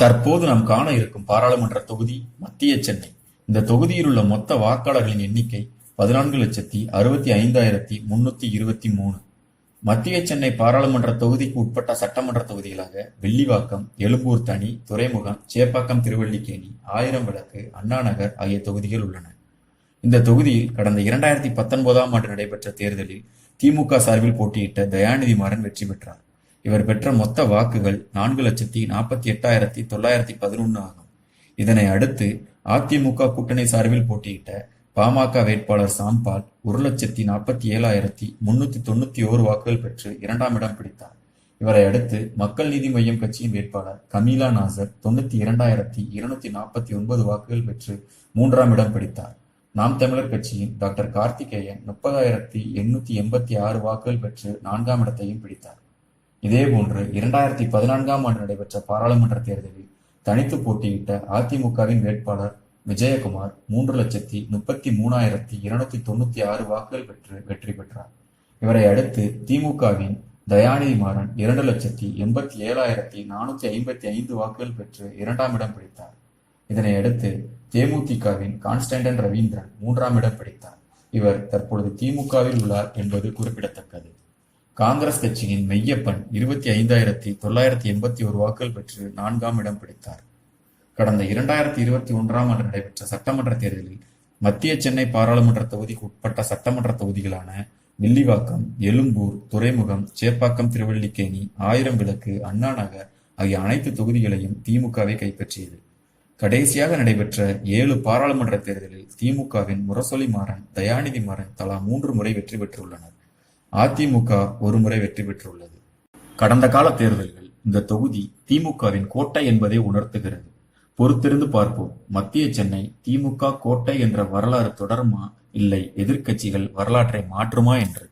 தற்போது நாம் காண இருக்கும் பாராளுமன்ற தொகுதி மத்திய சென்னை. இந்த தொகுதியில் உள்ள மொத்த வாக்காளர்களின் எண்ணிக்கை பதினான்கு லட்சத்தி அறுபத்தி ஐந்தாயிரத்தி முன்னூத்தி இருபத்தி மூணு. மத்திய சென்னை பாராளுமன்ற தொகுதிக்கு உட்பட்ட சட்டமன்ற தொகுதிகளாக வெள்ளிவாக்கம் எழும்பூர் தனி துறைமுகம் சேப்பாக்கம் திருவள்ளிக்கேணி ஆயிரம் விளக்கு அண்ணாநகர் ஆகிய தொகுதிகள் உள்ளன. இந்த தொகுதியில் கடந்த இரண்டாயிரத்தி பத்தொன்பதாம் ஆண்டு நடைபெற்ற தேர்தலில் திமுக சார்பில் போட்டியிட்ட தயாநிதி மாறன் வெற்றி பெற்றார். இவர் பெற்ற மொத்த வாக்குகள் நான்கு லட்சத்தி நாற்பத்தி எட்டாயிரத்தி தொள்ளாயிரத்தி பதினொன்று ஆகும். இதனை அடுத்து அதிமுக கூட்டணி சார்பில் போட்டியிட்ட பாமக வேட்பாளர் சாம்பால் ஒரு லட்சத்தி நாற்பத்தி ஏழாயிரத்தி முன்னூத்தி தொண்ணூத்தி ஓரு வாக்குகள் பெற்று இரண்டாம் இடம் பிடித்தார். இவரை அடுத்து மக்கள் நீதி மய்யம் கட்சியின் வேட்பாளர் கமீலா நாசர் தொண்ணூத்தி இரண்டாயிரத்தி இருநூத்தி நாற்பத்தி ஒன்பது வாக்குகள் பெற்று மூன்றாம் இடம் பிடித்தார். நாம் தமிழர் கட்சியின் டாக்டர் கார்த்திகேயன் முப்பதாயிரத்தி எண்ணூத்தி எண்பத்தி ஆறு வாக்குகள் பெற்று நான்காம் இடத்தையும் பிடித்தார். இதேபோன்று இரண்டாயிரத்தி பதினான்காம் ஆண்டு நடைபெற்ற பாராளுமன்ற தேர்தலில் தனித்து போட்டியிட்ட அதிமுகவின் வேட்பாளர் விஜயகுமார் மூன்று லட்சத்தி முப்பத்தி மூணாயிரத்தி இருநூத்தி தொண்ணூத்தி ஆறு வாக்குகள் பெற்று வெற்றி பெற்றார். இவரை அடுத்து திமுகவின் தயாநிதி மாறன் இரண்டு லட்சத்தி எண்பத்தி ஏழாயிரத்தி நானூத்தி ஐம்பத்தி ஐந்து வாக்குகள் பெற்று இரண்டாம் இடம் பிடித்தார். இதனை அடுத்து தேமுதிகவின் கான்ஸ்டன்டன் ரவீந்திரன் மூன்றாம் இடம் பிடித்தார். இவர் தற்பொழுது திமுகவில் உள்ளார் என்பது குறிப்பிடத்தக்கது. காங்கிரஸ் கட்சியின் மெய்யப்பன் இருபத்தி ஐந்தாயிரத்தி தொள்ளாயிரத்தி எண்பத்தி ஒரு வாக்குகள் பெற்று நான்காம் இடம் பிடித்தார். கடந்த இரண்டாயிரத்தி இருபத்தி ஒன்றாம் ஆண்டு நடைபெற்ற சட்டமன்ற தேர்தலில் மத்திய சென்னை பாராளுமன்ற தொகுதிக்கு உட்பட்ட சட்டமன்ற தொகுதிகளான வில்லிவாக்கம் எழும்பூர் துறைமுகம் சேப்பாக்கம் திருவள்ளிக்கேணி ஆயிரம் விளக்கு அண்ணா நகர் ஆகிய அனைத்து தொகுதிகளையும் திமுகவை கைப்பற்றியது. கடைசியாக நடைபெற்ற ஏழு பாராளுமன்ற தேர்தலில் திமுகவின் முரசொலி மாறன் தயாநிதி மாறன் தலா மூன்று முறை வெற்றி பெற்றுள்ளனர். அதிமுக ஒரு முறை வெற்றி பெற்றுள்ளது. கடந்த கால தேர்தல்கள் இந்த தொகுதி திமுகவின் கோட்டை என்பதை உணர்த்துகிறது. பொறுத்திருந்து பார்ப்போம். மத்திய சென்னை திமுக கோட்டை என்ற வரலாறு தொடருமா? இல்லை எதிர்க்கட்சிகள் வரலாற்றை மாற்றுமா என்று.